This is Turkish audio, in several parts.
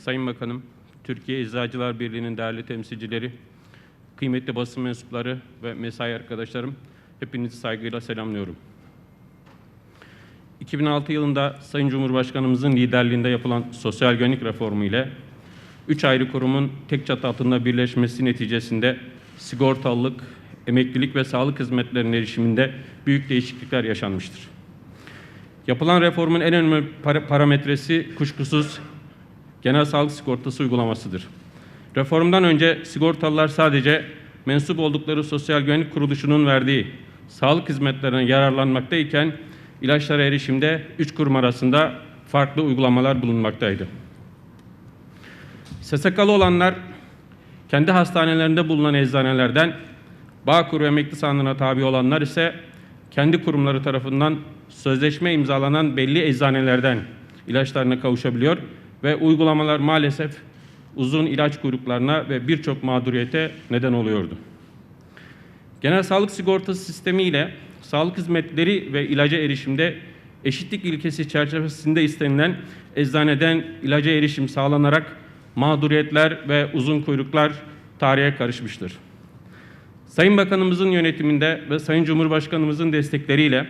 Sayın Bakanım, Türkiye Eczacılar Birliği'nin değerli temsilcileri, kıymetli basın mensupları ve mesai arkadaşlarım, hepinizi saygıyla selamlıyorum. 2006 yılında Sayın Cumhurbaşkanımızın liderliğinde yapılan sosyal güvenlik reformu ile üç ayrı kurumun tek çatı altında birleşmesi neticesinde sigortalılık, emeklilik ve sağlık hizmetlerinin erişiminde büyük değişiklikler yaşanmıştır. Yapılan reformun en önemli para- parametresi kuşkusuz genel sağlık sigortası uygulamasıdır. Reformdan önce sigortalılar sadece mensup oldukları sosyal güvenlik kuruluşunun verdiği sağlık hizmetlerine yararlanmaktayken ilaçlara erişimde üç kurum arasında farklı uygulamalar bulunmaktaydı. SSK'lı olanlar kendi hastanelerinde bulunan eczanelerden Bağkur ve emekli sandığına tabi olanlar ise kendi kurumları tarafından sözleşme imzalanan belli eczanelerden ilaçlarına kavuşabiliyor ve uygulamalar maalesef uzun ilaç kuyruklarına ve birçok mağduriyete neden oluyordu. Genel sağlık sigortası sistemi ile sağlık hizmetleri ve ilaca erişimde eşitlik ilkesi çerçevesinde istenilen eczaneden ilaca erişim sağlanarak mağduriyetler ve uzun kuyruklar tarihe karışmıştır. Sayın Bakanımızın yönetiminde ve Sayın Cumhurbaşkanımızın destekleriyle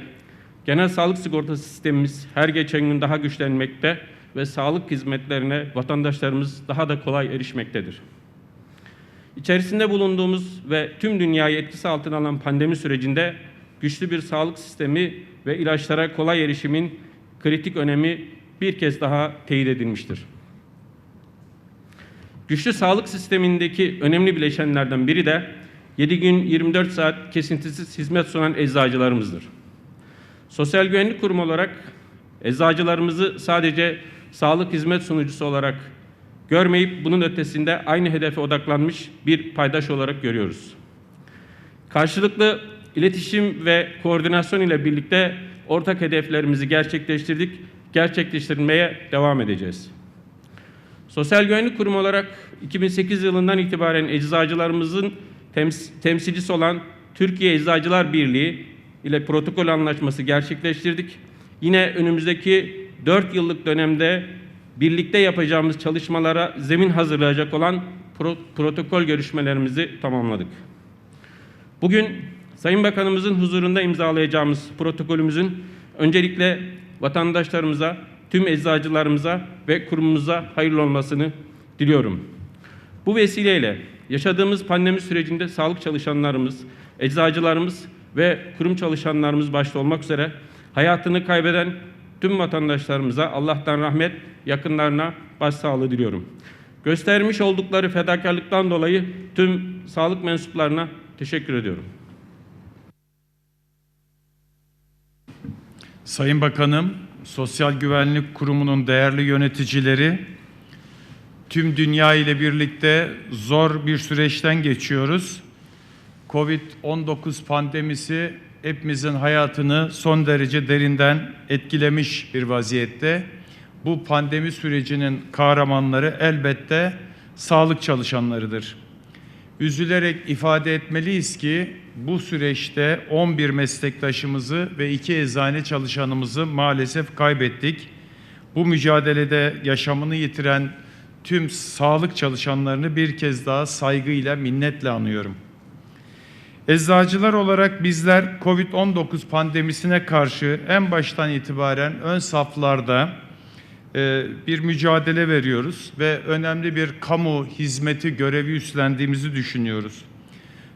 genel sağlık sigortası sistemimiz her geçen gün daha güçlenmekte ve sağlık hizmetlerine vatandaşlarımız daha da kolay erişmektedir. İçerisinde bulunduğumuz ve tüm dünyayı etkisi altına alan pandemi sürecinde güçlü bir sağlık sistemi ve ilaçlara kolay erişimin kritik önemi bir kez daha teyit edilmiştir. Güçlü sağlık sistemindeki önemli bileşenlerden biri de 7 gün 24 saat kesintisiz hizmet sunan eczacılarımızdır. Sosyal Güvenlik Kurumu olarak eczacılarımızı sadece sağlık hizmet sunucusu olarak görmeyip bunun ötesinde aynı hedefe odaklanmış bir paydaş olarak görüyoruz. Karşılıklı iletişim ve koordinasyon ile birlikte ortak hedeflerimizi gerçekleştirdik, gerçekleştirmeye devam edeceğiz. Sosyal Güvenlik Kurumu olarak 2008 yılından itibaren eczacılarımızın tems- temsilcisi olan Türkiye Eczacılar Birliği ile protokol anlaşması gerçekleştirdik. Yine önümüzdeki 4 yıllık dönemde birlikte yapacağımız çalışmalara zemin hazırlayacak olan pro- protokol görüşmelerimizi tamamladık. Bugün Sayın Bakanımızın huzurunda imzalayacağımız protokolümüzün öncelikle vatandaşlarımıza, tüm eczacılarımıza ve kurumumuza hayırlı olmasını diliyorum. Bu vesileyle yaşadığımız pandemi sürecinde sağlık çalışanlarımız, eczacılarımız ve kurum çalışanlarımız başta olmak üzere hayatını kaybeden tüm vatandaşlarımıza Allah'tan rahmet, yakınlarına başsağlığı diliyorum. Göstermiş oldukları fedakarlıktan dolayı tüm sağlık mensuplarına teşekkür ediyorum. Sayın Bakanım, Sosyal Güvenlik Kurumu'nun değerli yöneticileri, tüm dünya ile birlikte zor bir süreçten geçiyoruz. Covid-19 pandemisi hepimizin hayatını son derece derinden etkilemiş bir vaziyette. Bu pandemi sürecinin kahramanları elbette sağlık çalışanlarıdır. Üzülerek ifade etmeliyiz ki bu süreçte 11 meslektaşımızı ve 2 eczane çalışanımızı maalesef kaybettik. Bu mücadelede yaşamını yitiren tüm sağlık çalışanlarını bir kez daha saygıyla, minnetle anıyorum. Eczacılar olarak bizler COVID-19 pandemisine karşı en baştan itibaren ön saflarda e, bir mücadele veriyoruz ve önemli bir kamu hizmeti görevi üstlendiğimizi düşünüyoruz.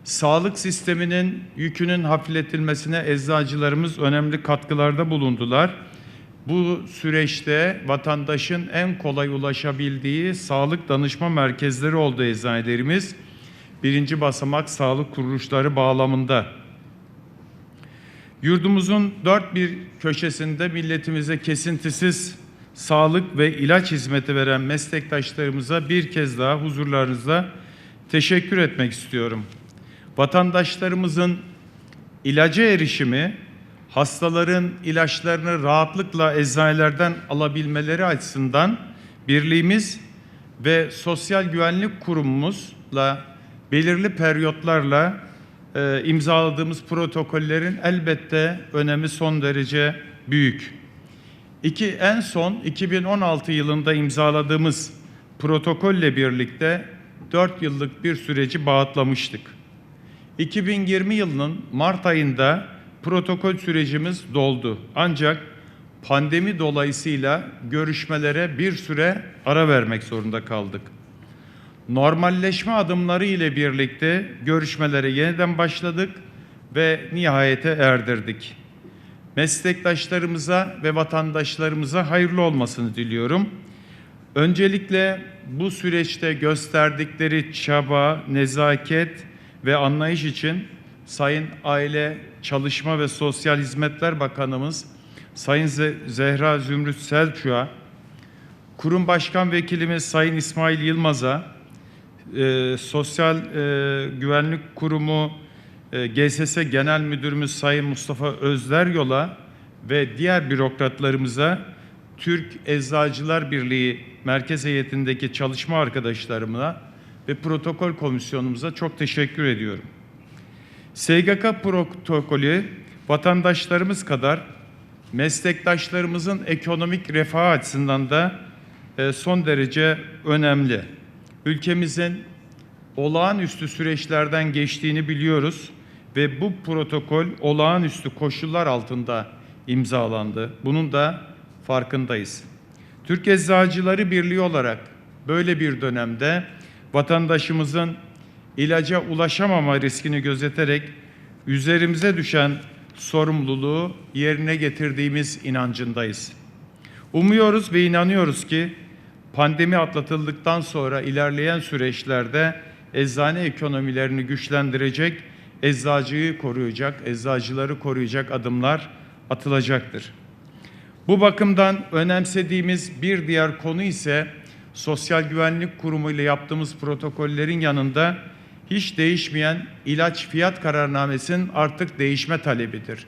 Sağlık sisteminin yükünün hafifletilmesine eczacılarımız önemli katkılarda bulundular. Bu süreçte vatandaşın en kolay ulaşabildiği sağlık danışma merkezleri oldu eczanelerimiz. Birinci basamak sağlık kuruluşları bağlamında. Yurdumuzun dört bir köşesinde milletimize kesintisiz sağlık ve ilaç hizmeti veren meslektaşlarımıza bir kez daha huzurlarınızda teşekkür etmek istiyorum. Vatandaşlarımızın ilaca erişimi, hastaların ilaçlarını rahatlıkla eczanelerden alabilmeleri açısından birliğimiz ve Sosyal Güvenlik Kurumumuzla belirli periyotlarla e, imzaladığımız protokollerin elbette önemi son derece büyük. İki, en son 2016 yılında imzaladığımız protokolle birlikte 4 yıllık bir süreci bağıtlamıştık. 2020 yılının Mart ayında protokol sürecimiz doldu. Ancak pandemi dolayısıyla görüşmelere bir süre ara vermek zorunda kaldık. Normalleşme adımları ile birlikte görüşmelere yeniden başladık ve nihayete erdirdik. Meslektaşlarımıza ve vatandaşlarımıza hayırlı olmasını diliyorum. Öncelikle bu süreçte gösterdikleri çaba, nezaket ve anlayış için Sayın Aile, Çalışma ve Sosyal Hizmetler Bakanımız Sayın Ze- Zehra Zümrüt Selçuk'a, Kurum Başkan Vekilimiz Sayın İsmail Yılmaz'a, e, Sosyal e, Güvenlik Kurumu e, GSS Genel Müdürümüz Sayın Mustafa Özderyol'a ve diğer bürokratlarımıza Türk Eczacılar Birliği Merkez Heyetindeki çalışma arkadaşlarımla ve protokol komisyonumuza çok teşekkür ediyorum. SGK protokolü vatandaşlarımız kadar meslektaşlarımızın ekonomik refahı açısından da e, son derece önemli. Ülkemizin olağanüstü süreçlerden geçtiğini biliyoruz ve bu protokol olağanüstü koşullar altında imzalandı. Bunun da farkındayız. Türk Eczacıları Birliği olarak böyle bir dönemde vatandaşımızın ilaca ulaşamama riskini gözeterek üzerimize düşen sorumluluğu yerine getirdiğimiz inancındayız. Umuyoruz ve inanıyoruz ki pandemi atlatıldıktan sonra ilerleyen süreçlerde eczane ekonomilerini güçlendirecek, eczacıyı koruyacak, eczacıları koruyacak adımlar atılacaktır. Bu bakımdan önemsediğimiz bir diğer konu ise Sosyal Güvenlik Kurumu ile yaptığımız protokollerin yanında hiç değişmeyen ilaç fiyat kararnamesinin artık değişme talebidir.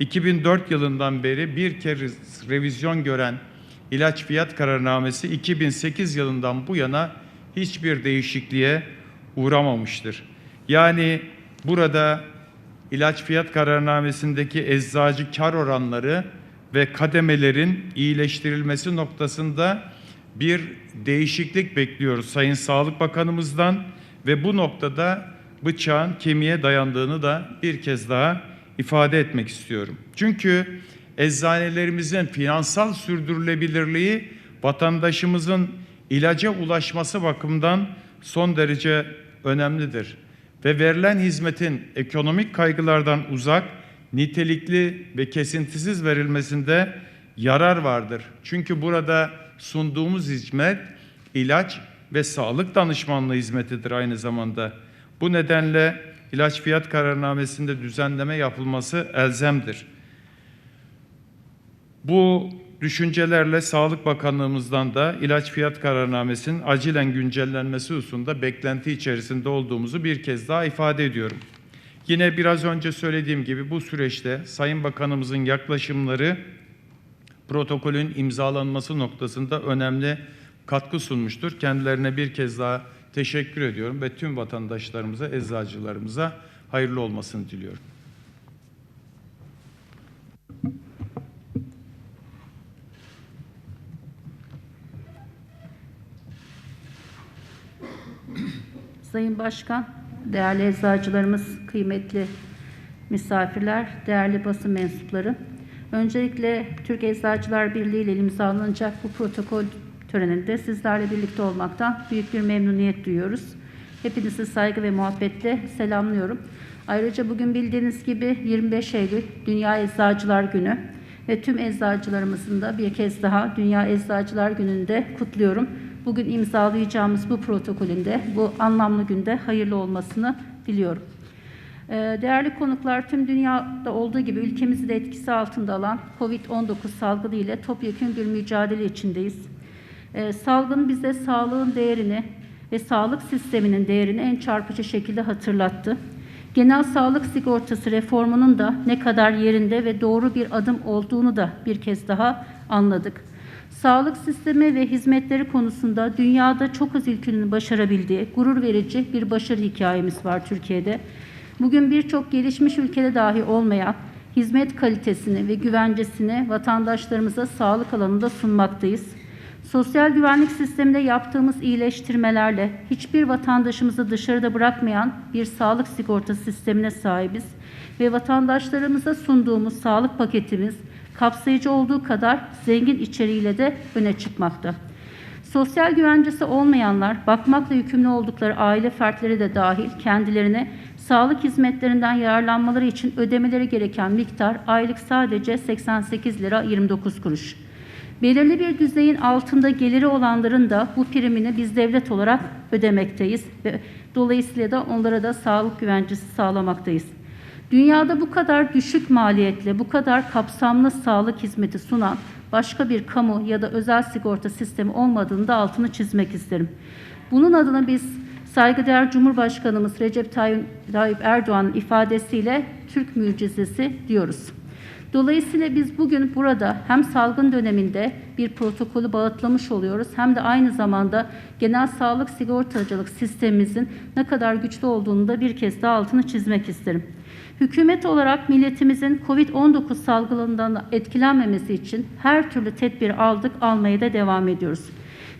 2004 yılından beri bir kere revizyon gören ilaç fiyat kararnamesi 2008 yılından bu yana hiçbir değişikliğe uğramamıştır. Yani burada ilaç fiyat kararnamesindeki eczacı kar oranları ve kademelerin iyileştirilmesi noktasında bir değişiklik bekliyoruz Sayın Sağlık Bakanımızdan ve bu noktada bıçağın kemiğe dayandığını da bir kez daha ifade etmek istiyorum. Çünkü eczanelerimizin finansal sürdürülebilirliği vatandaşımızın ilaca ulaşması bakımından son derece önemlidir. Ve verilen hizmetin ekonomik kaygılardan uzak, nitelikli ve kesintisiz verilmesinde yarar vardır. Çünkü burada sunduğumuz hizmet ilaç ve sağlık danışmanlığı hizmetidir aynı zamanda. Bu nedenle ilaç fiyat kararnamesinde düzenleme yapılması elzemdir. Bu düşüncelerle Sağlık Bakanlığımızdan da ilaç fiyat kararnamesinin acilen güncellenmesi hususunda beklenti içerisinde olduğumuzu bir kez daha ifade ediyorum. Yine biraz önce söylediğim gibi bu süreçte Sayın Bakanımızın yaklaşımları protokolün imzalanması noktasında önemli katkı sunmuştur. Kendilerine bir kez daha teşekkür ediyorum ve tüm vatandaşlarımıza, eczacılarımıza hayırlı olmasını diliyorum. Sayın Başkan, değerli eczacılarımız, kıymetli misafirler, değerli basın mensupları. Öncelikle Türk Eczacılar Birliği ile imzalanacak bu protokol töreninde sizlerle birlikte olmaktan büyük bir memnuniyet duyuyoruz. Hepinizi saygı ve muhabbetle selamlıyorum. Ayrıca bugün bildiğiniz gibi 25 Eylül Dünya Eczacılar Günü ve tüm eczacılarımızın da bir kez daha Dünya Eczacılar Günü'nde kutluyorum. Bugün imzalayacağımız bu protokolünde bu anlamlı günde hayırlı olmasını diliyorum. Ee, Değerli konuklar, tüm dünyada olduğu gibi ülkemizi de etkisi altında alan COVID-19 salgını ile topyekun bir mücadele içindeyiz. Ee, Salgın bize sağlığın değerini ve sağlık sisteminin değerini en çarpıcı şekilde hatırlattı. Genel sağlık sigortası reformunun da ne kadar yerinde ve doğru bir adım olduğunu da bir kez daha anladık. Sağlık sistemi ve hizmetleri konusunda dünyada çok az ülkenin başarabildiği gurur verici bir başarı hikayemiz var Türkiye'de. Bugün birçok gelişmiş ülkede dahi olmayan hizmet kalitesini ve güvencesini vatandaşlarımıza sağlık alanında sunmaktayız. Sosyal güvenlik sisteminde yaptığımız iyileştirmelerle hiçbir vatandaşımızı dışarıda bırakmayan bir sağlık sigorta sistemine sahibiz ve vatandaşlarımıza sunduğumuz sağlık paketimiz kapsayıcı olduğu kadar zengin içeriğiyle de öne çıkmakta. Sosyal güvencesi olmayanlar, bakmakla yükümlü oldukları aile fertleri de dahil kendilerine sağlık hizmetlerinden yararlanmaları için ödemeleri gereken miktar aylık sadece 88 lira 29 kuruş. Belirli bir düzeyin altında geliri olanların da bu primini biz devlet olarak ödemekteyiz ve dolayısıyla da onlara da sağlık güvencesi sağlamaktayız. Dünyada bu kadar düşük maliyetle, bu kadar kapsamlı sağlık hizmeti sunan başka bir kamu ya da özel sigorta sistemi olmadığını da altını çizmek isterim. Bunun adına biz saygıdeğer Cumhurbaşkanımız Recep Tayyip Erdoğan'ın ifadesiyle Türk mucizesi diyoruz. Dolayısıyla biz bugün burada hem salgın döneminde bir protokolü bağıtlamış oluyoruz hem de aynı zamanda genel sağlık sigortacılık sistemimizin ne kadar güçlü olduğunu da bir kez daha altını çizmek isterim. Hükümet olarak milletimizin COVID-19 salgınından etkilenmemesi için her türlü tedbir aldık, almaya da devam ediyoruz.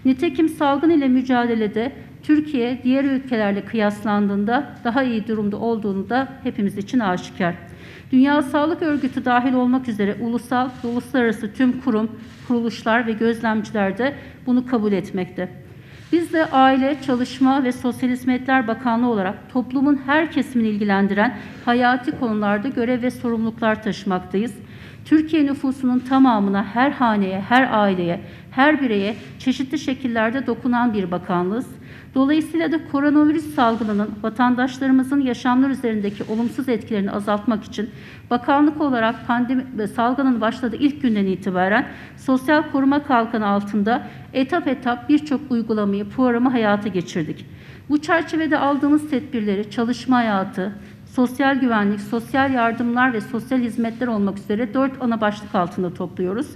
Nitekim salgın ile mücadelede Türkiye diğer ülkelerle kıyaslandığında daha iyi durumda olduğunu da hepimiz için aşikar. Dünya Sağlık Örgütü dahil olmak üzere ulusal uluslararası tüm kurum, kuruluşlar ve gözlemciler de bunu kabul etmekte. Biz de Aile, Çalışma ve Sosyal Hizmetler Bakanlığı olarak toplumun her kesimini ilgilendiren hayati konularda görev ve sorumluluklar taşımaktayız. Türkiye nüfusunun tamamına, her haneye, her aileye, her bireye çeşitli şekillerde dokunan bir bakanlığız. Dolayısıyla da koronavirüs salgınının vatandaşlarımızın yaşamlar üzerindeki olumsuz etkilerini azaltmak için bakanlık olarak pandemi ve salgının başladığı ilk günden itibaren sosyal koruma kalkanı altında etap etap birçok uygulamayı, programı hayata geçirdik. Bu çerçevede aldığımız tedbirleri çalışma hayatı, sosyal güvenlik, sosyal yardımlar ve sosyal hizmetler olmak üzere dört ana başlık altında topluyoruz.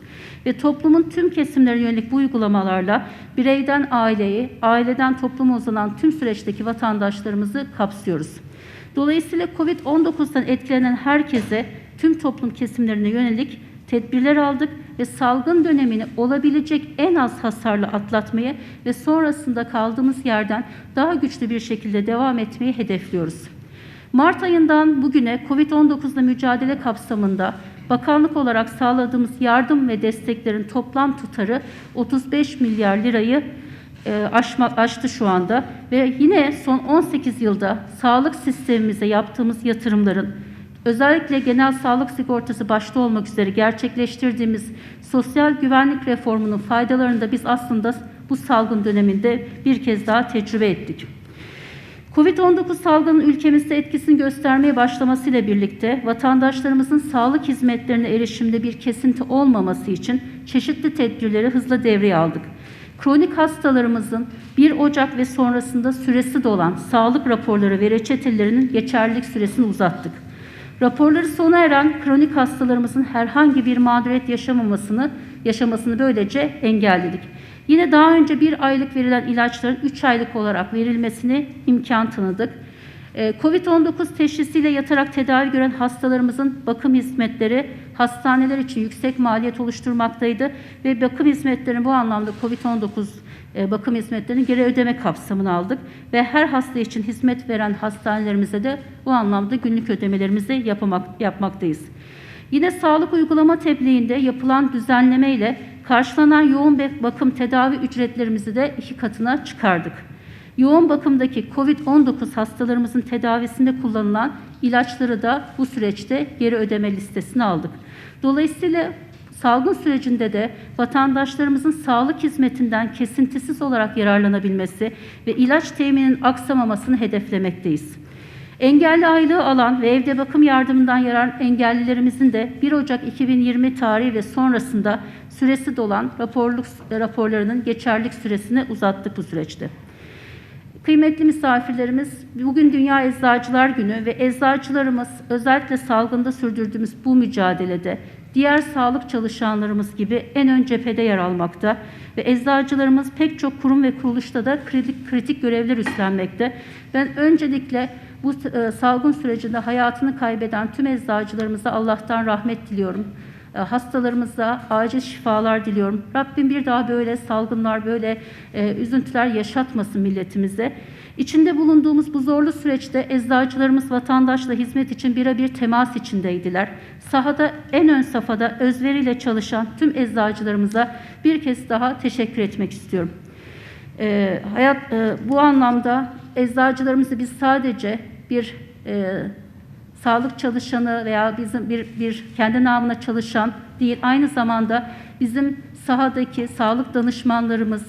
Ve toplumun tüm kesimlerine yönelik bu uygulamalarla bireyden aileyi, aileden topluma uzanan tüm süreçteki vatandaşlarımızı kapsıyoruz. Dolayısıyla COVID-19'dan etkilenen herkese, tüm toplum kesimlerine yönelik tedbirler aldık ve salgın dönemini olabilecek en az hasarla atlatmayı ve sonrasında kaldığımız yerden daha güçlü bir şekilde devam etmeyi hedefliyoruz. Mart ayından bugüne COVID-19'la mücadele kapsamında bakanlık olarak sağladığımız yardım ve desteklerin toplam tutarı 35 milyar lirayı e, aşma, aştı şu anda ve yine son 18 yılda sağlık sistemimize yaptığımız yatırımların özellikle genel sağlık sigortası başta olmak üzere gerçekleştirdiğimiz sosyal güvenlik reformunun faydalarını da biz aslında bu salgın döneminde bir kez daha tecrübe ettik. Covid-19 salgının ülkemizde etkisini göstermeye başlamasıyla birlikte vatandaşlarımızın sağlık hizmetlerine erişimde bir kesinti olmaması için çeşitli tedbirleri hızla devreye aldık. Kronik hastalarımızın 1 Ocak ve sonrasında süresi dolan sağlık raporları ve reçetelerinin geçerlilik süresini uzattık. Raporları sona eren kronik hastalarımızın herhangi bir mağduriyet yaşamamasını yaşamasını böylece engelledik. Yine daha önce bir aylık verilen ilaçların 3 aylık olarak verilmesini imkan tanıdık. Ee, Covid-19 teşhisiyle yatarak tedavi gören hastalarımızın bakım hizmetleri hastaneler için yüksek maliyet oluşturmaktaydı ve bakım hizmetlerini bu anlamda Covid-19 e, bakım hizmetlerini geri ödeme kapsamına aldık ve her hasta için hizmet veren hastanelerimize de bu anlamda günlük ödemelerimizi yapamak, yapmaktayız. Yine sağlık uygulama tebliğinde yapılan düzenleme ile karşılanan yoğun bakım tedavi ücretlerimizi de iki katına çıkardık. Yoğun bakımdaki COVID-19 hastalarımızın tedavisinde kullanılan ilaçları da bu süreçte geri ödeme listesine aldık. Dolayısıyla salgın sürecinde de vatandaşlarımızın sağlık hizmetinden kesintisiz olarak yararlanabilmesi ve ilaç temininin aksamamasını hedeflemekteyiz. Engelli aylığı alan ve evde bakım yardımından yarar engellilerimizin de 1 Ocak 2020 tarihi ve sonrasında süresi dolan raporluk raporlarının geçerlilik süresini uzattık bu süreçte. Kıymetli misafirlerimiz, bugün Dünya Eczacılar Günü ve eczacılarımız özellikle salgında sürdürdüğümüz bu mücadelede diğer sağlık çalışanlarımız gibi en ön cephede yer almakta ve eczacılarımız pek çok kurum ve kuruluşta da kritik, kritik görevler üstlenmekte. Ben öncelikle bu e, salgın sürecinde hayatını kaybeden tüm eczacılarımıza Allah'tan rahmet diliyorum. E, Hastalarımıza acil şifalar diliyorum. Rabbim bir daha böyle salgınlar, böyle e, üzüntüler yaşatmasın milletimize. İçinde bulunduğumuz bu zorlu süreçte eczacılarımız vatandaşla hizmet için birebir temas içindeydiler. Sahada en ön safhada özveriyle çalışan tüm eczacılarımıza bir kez daha teşekkür etmek istiyorum. E, hayat e, bu anlamda eczacılarımızı biz sadece bir e, sağlık çalışanı veya bizim bir, bir kendi namına çalışan değil, aynı zamanda bizim sahadaki sağlık danışmanlarımız,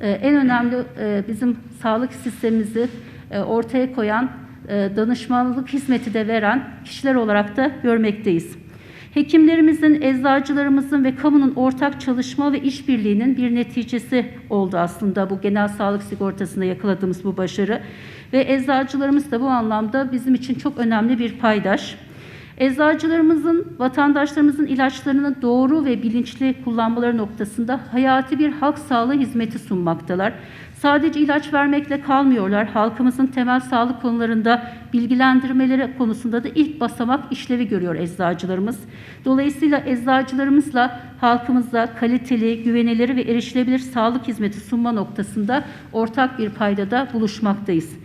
e, en önemli e, bizim sağlık sistemimizi e, ortaya koyan, e, danışmanlık hizmeti de veren kişiler olarak da görmekteyiz. Hekimlerimizin, eczacılarımızın ve kamunun ortak çalışma ve işbirliğinin bir neticesi oldu aslında bu genel sağlık sigortasında yakaladığımız bu başarı. Ve eczacılarımız da bu anlamda bizim için çok önemli bir paydaş. Eczacılarımızın, vatandaşlarımızın ilaçlarını doğru ve bilinçli kullanmaları noktasında hayati bir halk sağlığı hizmeti sunmaktalar. Sadece ilaç vermekle kalmıyorlar. Halkımızın temel sağlık konularında bilgilendirmeleri konusunda da ilk basamak işlevi görüyor eczacılarımız. Dolayısıyla eczacılarımızla halkımıza kaliteli, güvenilir ve erişilebilir sağlık hizmeti sunma noktasında ortak bir paydada buluşmaktayız.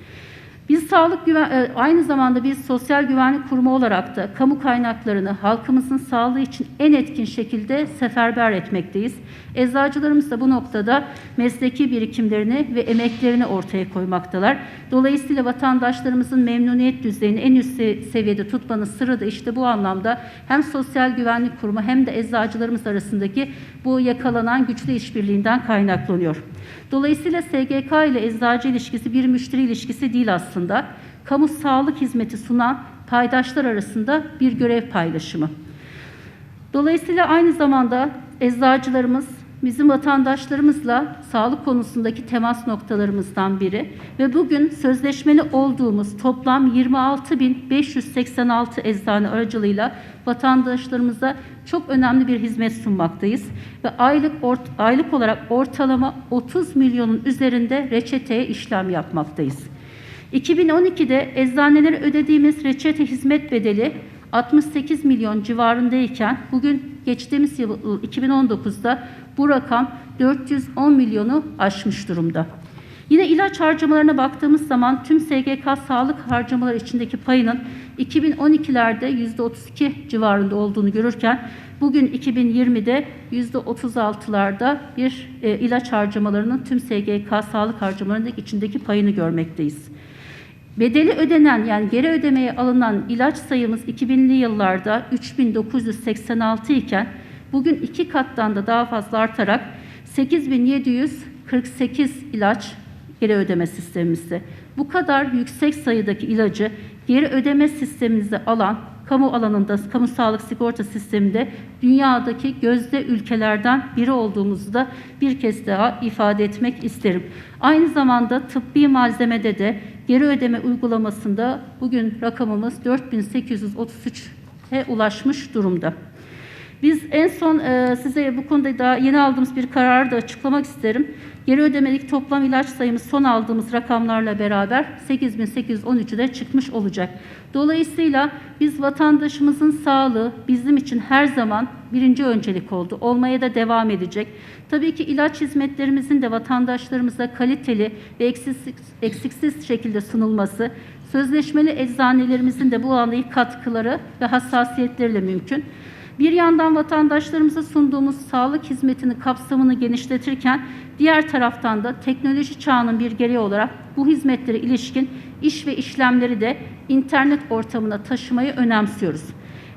Biz sağlık güven, e, aynı zamanda biz sosyal güvenlik kurumu olarak da kamu kaynaklarını halkımızın sağlığı için en etkin şekilde seferber etmekteyiz. Eczacılarımız da bu noktada mesleki birikimlerini ve emeklerini ortaya koymaktalar. Dolayısıyla vatandaşlarımızın memnuniyet düzeyini en üst se- seviyede tutmanın sırrı da işte bu anlamda hem sosyal güvenlik kurumu hem de eczacılarımız arasındaki bu yakalanan güçlü işbirliğinden kaynaklanıyor. Dolayısıyla SGK ile eczacı ilişkisi bir müşteri ilişkisi değil aslında. Kamu sağlık hizmeti sunan paydaşlar arasında bir görev paylaşımı. Dolayısıyla aynı zamanda eczacılarımız bizim vatandaşlarımızla sağlık konusundaki temas noktalarımızdan biri ve bugün sözleşmeli olduğumuz toplam 26.586 eczane aracılığıyla vatandaşlarımıza çok önemli bir hizmet sunmaktayız ve aylık ort- aylık olarak ortalama 30 milyonun üzerinde reçeteye işlem yapmaktayız. 2012'de eczanelere ödediğimiz reçete hizmet bedeli 68 milyon civarındayken bugün geçtiğimiz yıl 2019'da bu rakam 410 milyonu aşmış durumda. Yine ilaç harcamalarına baktığımız zaman tüm SGK sağlık harcamaları içindeki payının 2012'lerde %32 civarında olduğunu görürken bugün 2020'de %36'larda bir e, ilaç harcamalarının tüm SGK sağlık harcamalarındaki içindeki payını görmekteyiz. Bedeli ödenen yani geri ödemeye alınan ilaç sayımız 2000'li yıllarda 3986 iken bugün iki kattan da daha fazla artarak 8748 ilaç geri ödeme sistemimizde. Bu kadar yüksek sayıdaki ilacı geri ödeme sistemimize alan kamu alanında, kamu sağlık sigorta sisteminde dünyadaki gözde ülkelerden biri olduğumuzu da bir kez daha ifade etmek isterim. Aynı zamanda tıbbi malzemede de geri ödeme uygulamasında bugün rakamımız 4833'e ulaşmış durumda. Biz en son e, size bu konuda daha yeni aldığımız bir kararı da açıklamak isterim. Geri ödemelik toplam ilaç sayımız son aldığımız rakamlarla beraber 8813'ü de çıkmış olacak. Dolayısıyla biz vatandaşımızın sağlığı bizim için her zaman birinci öncelik oldu. Olmaya da devam edecek. Tabii ki ilaç hizmetlerimizin de vatandaşlarımıza kaliteli ve eksiksiz, eksiksiz şekilde sunulması, sözleşmeli eczanelerimizin de bu alandaki katkıları ve hassasiyetleriyle mümkün. Bir yandan vatandaşlarımıza sunduğumuz sağlık hizmetinin kapsamını genişletirken diğer taraftan da teknoloji çağının bir gereği olarak bu hizmetlere ilişkin iş ve işlemleri de internet ortamına taşımayı önemsiyoruz.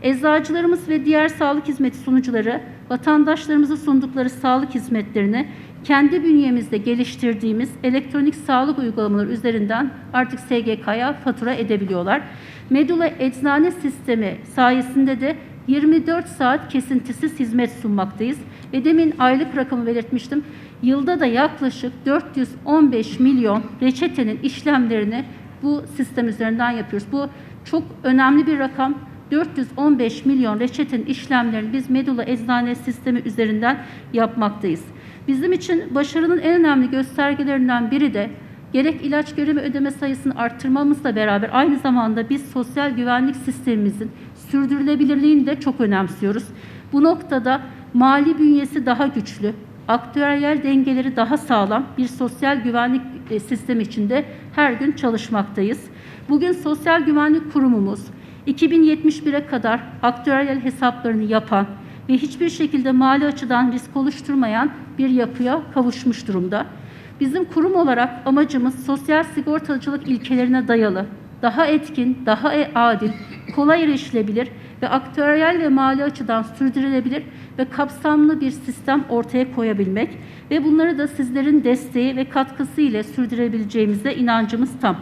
Eczacılarımız ve diğer sağlık hizmeti sunucuları vatandaşlarımıza sundukları sağlık hizmetlerini kendi bünyemizde geliştirdiğimiz elektronik sağlık uygulamaları üzerinden artık SGK'ya fatura edebiliyorlar. Medula eczane sistemi sayesinde de 24 saat kesintisiz hizmet sunmaktayız. Ve demin aylık rakamı belirtmiştim. Yılda da yaklaşık 415 milyon reçetenin işlemlerini bu sistem üzerinden yapıyoruz. Bu çok önemli bir rakam. 415 milyon reçetenin işlemlerini biz Medula Eczane Sistemi üzerinden yapmaktayız. Bizim için başarının en önemli göstergelerinden biri de gerek ilaç göreme ödeme sayısını arttırmamızla beraber aynı zamanda biz sosyal güvenlik sistemimizin sürdürülebilirliğini de çok önemsiyoruz. Bu noktada mali bünyesi daha güçlü, aktüeryel dengeleri daha sağlam bir sosyal güvenlik e, sistemi içinde her gün çalışmaktayız. Bugün Sosyal Güvenlik Kurumumuz 2071'e kadar aktüeryel hesaplarını yapan ve hiçbir şekilde mali açıdan risk oluşturmayan bir yapıya kavuşmuş durumda. Bizim kurum olarak amacımız sosyal sigortacılık ilkelerine dayalı, daha etkin, daha e- adil, kolay erişilebilir ve aktüeryel ve mali açıdan sürdürülebilir ve kapsamlı bir sistem ortaya koyabilmek ve bunları da sizlerin desteği ve katkısı ile sürdürebileceğimize inancımız tam.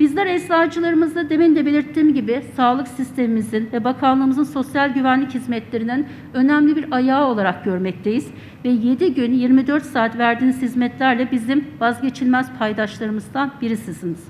Bizler eczacılarımızda demin de belirttiğim gibi sağlık sistemimizin ve bakanlığımızın sosyal güvenlik hizmetlerinin önemli bir ayağı olarak görmekteyiz. Ve 7 gün 24 saat verdiğiniz hizmetlerle bizim vazgeçilmez paydaşlarımızdan birisisiniz.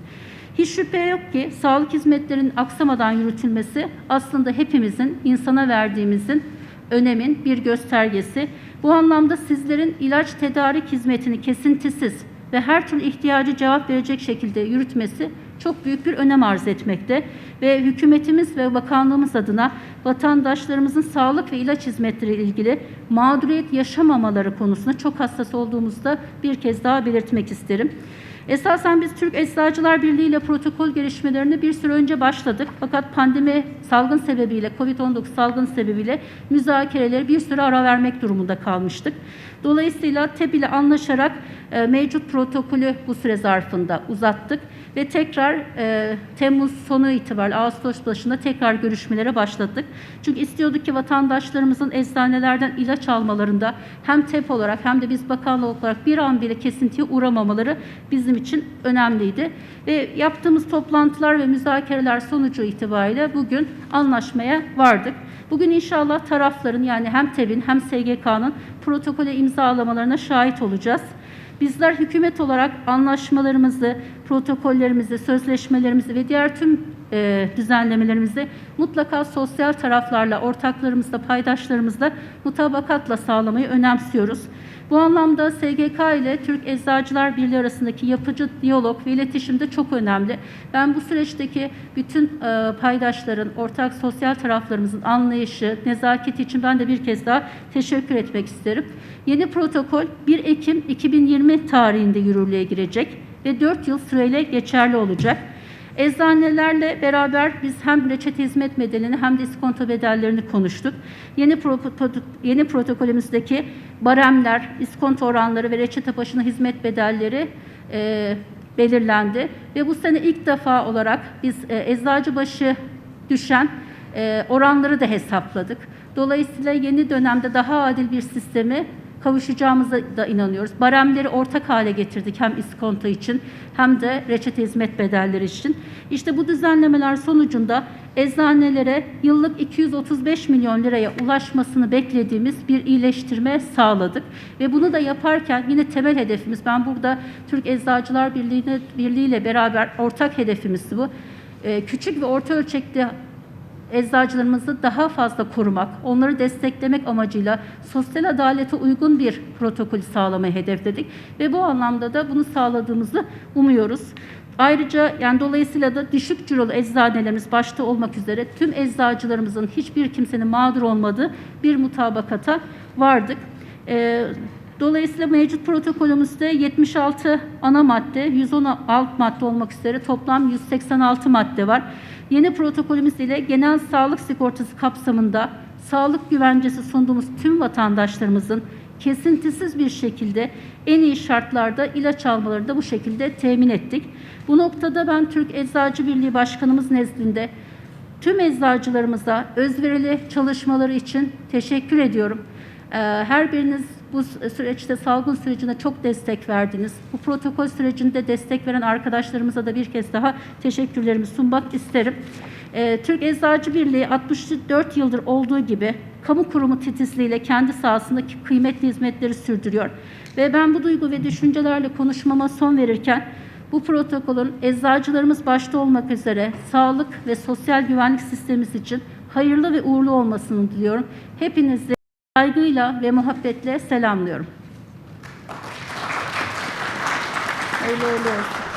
Hiç şüphe yok ki sağlık hizmetlerinin aksamadan yürütülmesi aslında hepimizin insana verdiğimizin önemin bir göstergesi. Bu anlamda sizlerin ilaç tedarik hizmetini kesintisiz ve her türlü ihtiyacı cevap verecek şekilde yürütmesi çok büyük bir önem arz etmekte ve hükümetimiz ve bakanlığımız adına vatandaşlarımızın sağlık ve ilaç hizmetleri ile ilgili mağduriyet yaşamamaları konusunda çok hassas olduğumuzda bir kez daha belirtmek isterim. Esasen biz Türk Eczacılar Birliği ile protokol gelişmelerine bir süre önce başladık. Fakat pandemi salgın sebebiyle, Covid-19 salgın sebebiyle müzakereleri bir süre ara vermek durumunda kalmıştık. Dolayısıyla TEB ile anlaşarak e, mevcut protokolü bu süre zarfında uzattık ve tekrar e, Temmuz sonu itibariyle Ağustos başında tekrar görüşmelere başladık. Çünkü istiyorduk ki vatandaşlarımızın eczanelerden ilaç almalarında hem TEP olarak hem de biz bakanlık olarak bir an bile kesintiye uğramamaları bizim için önemliydi. Ve yaptığımız toplantılar ve müzakereler sonucu itibariyle bugün anlaşmaya vardık. Bugün inşallah tarafların yani hem TEB'in hem SGK'nın protokole imzalamalarına şahit olacağız. Bizler hükümet olarak anlaşmalarımızı, protokollerimizi, sözleşmelerimizi ve diğer tüm e, düzenlemelerimizi mutlaka sosyal taraflarla, ortaklarımızla, paydaşlarımızla mutabakatla sağlamayı önemsiyoruz. Bu anlamda SGK ile Türk Eczacılar Birliği arasındaki yapıcı diyalog ve iletişim de çok önemli. Ben bu süreçteki bütün e, paydaşların, ortak sosyal taraflarımızın anlayışı, nezaketi için ben de bir kez daha teşekkür etmek isterim. Yeni protokol 1 Ekim 2020 tarihinde yürürlüğe girecek ve 4 yıl süreyle geçerli olacak. Eczanelerle beraber biz hem reçete hizmet bedelini hem de iskonto bedellerini konuştuk. Yeni, pro- yeni protokolümüzdeki baremler, iskonto oranları ve reçete başına hizmet bedelleri e, belirlendi. Ve bu sene ilk defa olarak biz e, eczacı başı düşen e, oranları da hesapladık. Dolayısıyla yeni dönemde daha adil bir sistemi kavuşacağımıza da inanıyoruz. Baremleri ortak hale getirdik hem iskonto için hem de reçete hizmet bedelleri için. İşte bu düzenlemeler sonucunda eczanelere yıllık 235 milyon liraya ulaşmasını beklediğimiz bir iyileştirme sağladık. Ve bunu da yaparken yine temel hedefimiz, ben burada Türk Eczacılar Birliği ile beraber ortak hedefimiz bu. Ee, Küçük ve orta ölçekli eczacılarımızı daha fazla korumak, onları desteklemek amacıyla sosyal adalete uygun bir protokol sağlamayı hedefledik ve bu anlamda da bunu sağladığımızı umuyoruz. Ayrıca yani dolayısıyla da düşük cirolu eczanelerimiz başta olmak üzere tüm eczacılarımızın hiçbir kimsenin mağdur olmadığı bir mutabakata vardık. Ee, Dolayısıyla mevcut protokolümüzde 76 ana madde, 116 madde olmak üzere toplam 186 madde var. Yeni protokolümüz ile genel sağlık sigortası kapsamında sağlık güvencesi sunduğumuz tüm vatandaşlarımızın kesintisiz bir şekilde en iyi şartlarda ilaç almalarını da bu şekilde temin ettik. Bu noktada ben Türk Eczacı Birliği Başkanımız nezdinde tüm eczacılarımıza özverili çalışmaları için teşekkür ediyorum. Ee, Her biriniz bu süreçte salgın sürecine çok destek verdiniz. Bu protokol sürecinde destek veren arkadaşlarımıza da bir kez daha teşekkürlerimi sunmak isterim. Ee, Türk Eczacı Birliği 64 yıldır olduğu gibi kamu kurumu titizliğiyle kendi sahasındaki kıymetli hizmetleri sürdürüyor. Ve ben bu duygu ve düşüncelerle konuşmama son verirken bu protokolün eczacılarımız başta olmak üzere sağlık ve sosyal güvenlik sistemimiz için hayırlı ve uğurlu olmasını diliyorum. Hepinizi saygıyla ve muhabbetle selamlıyorum. Hayırlı uğurlu olsun.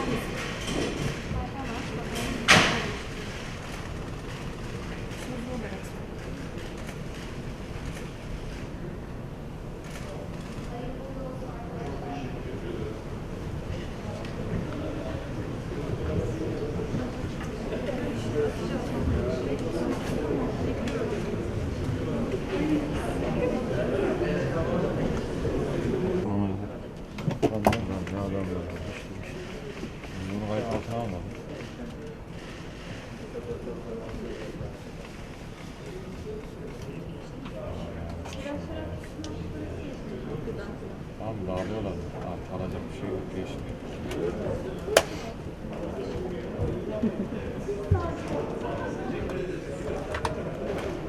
Thank you.